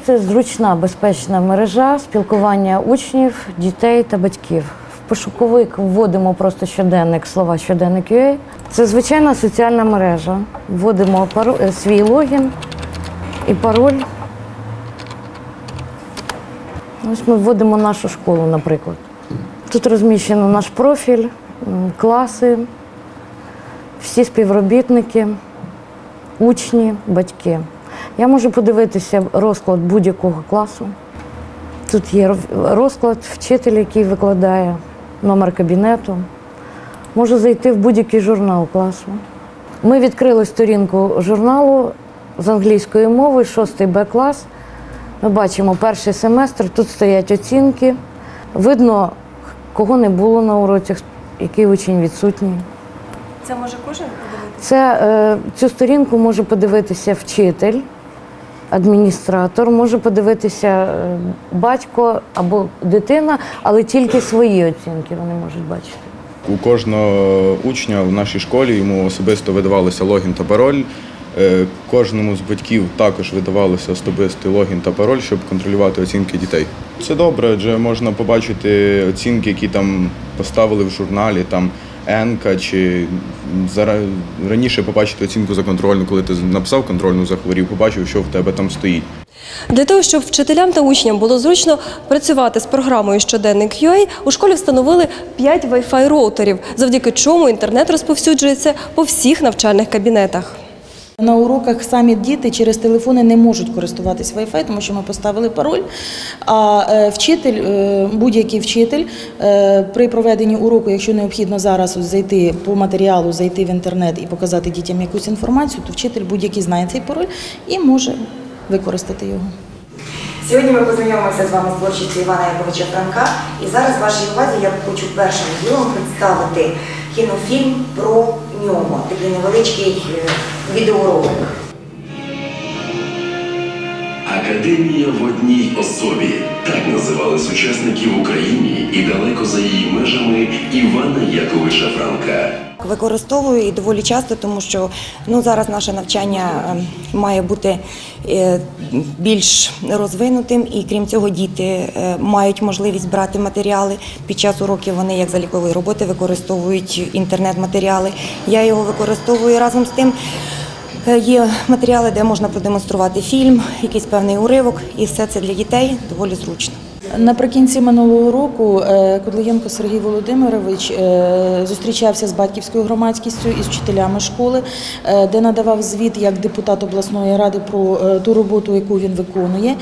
Це зручна безпечна мережа спілкування учнів, дітей та батьків. В пошуковик вводимо просто щоденник, слова щоденник UA. Це звичайна соціальна мережа. Вводимо паро- е, свій логін і пароль. Ось ми вводимо нашу школу, наприклад. Тут розміщено наш профіль, класи, всі співробітники, учні, батьки. Я можу подивитися розклад будь-якого класу. Тут є розклад, вчитель, який викладає, номер кабінету. Можу зайти в будь-який журнал класу. Ми відкрили сторінку журналу з англійської мови, 6 Б клас. Ми бачимо перший семестр, тут стоять оцінки. Видно, кого не було на уроцях, який учень відсутній. Це може кожен? Це, е, цю сторінку може подивитися вчитель, адміністратор, може подивитися е, батько або дитина, але тільки свої оцінки вони можуть бачити. У кожного учня в нашій школі йому особисто видавалося логін та пароль. Е, Кожному з батьків також видавалося особистий логін та пароль, щоб контролювати оцінки дітей. Це добре, адже можна побачити оцінки, які там поставили в журналі, там Енка, чи раніше побачити оцінку за контрольну, коли ти написав контрольну, захворів, побачив, що в тебе там стоїть. Для того, щоб вчителям та учням було зручно працювати з програмою щоденник UA, у школі встановили 5 Wi-Fi роутерів, завдяки чому інтернет розповсюджується по всіх навчальних кабінетах. На уроках самі діти через телефони не можуть користуватись Wi-Fi, тому що ми поставили пароль. А е, вчитель, е, будь-який вчитель е, при проведенні уроку, якщо необхідно зараз зайти по матеріалу, зайти в інтернет і показати дітям якусь інформацію, то вчитель будь-який знає цей пароль і може використати його. Сьогодні ми познайомимося з вами з творчістю Івана Яковича Франка. І зараз вашій увазі я хочу першим ділом представити кінофільм про нього. Такий невеличкий е, відеоролик. Академія в одній особі. Так називали сучасників в Україні і далеко за її межами Івана Яковича Франка. Використовую і доволі часто, тому що ну, зараз наше навчання е, має бути е, більш розвинутим, і крім цього, діти е, мають можливість брати матеріали. Під час уроків вони, як залікової роботи, використовують інтернет-матеріали. Я його використовую разом з тим. Е, Є матеріали, де можна продемонструвати фільм, якийсь певний уривок, і все це для дітей доволі зручно. Наприкінці минулого року е, Кудлаєнко Сергій Володимирович е, зустрічався з батьківською громадськістю і з вчителями школи, де надавав звіт як депутат обласної ради про ту роботу, яку він виконує.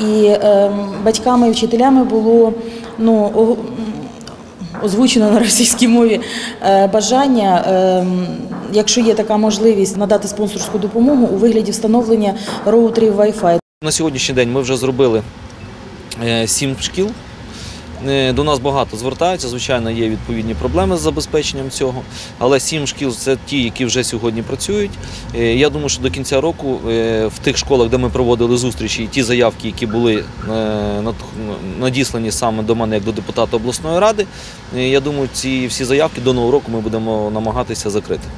І е, батьками і вчителями було ну, озвучено на російській мові е, бажання, е, якщо є така можливість, надати спонсорську допомогу у вигляді встановлення роутерів Wi-Fi. На сьогоднішній день ми вже зробили е, сім шкіл. Е, До нас багато звертаються. Звичайно, є відповідні проблеми з забезпеченням цього. Але сім шкіл це ті, які вже сьогодні працюють. Е, Я думаю, що до кінця року е, в тих школах, де ми проводили зустрічі, і ті заявки, які були надіслані саме до мене як до депутата обласної ради, я думаю, ці всі заявки до нового року ми будемо намагатися закрити.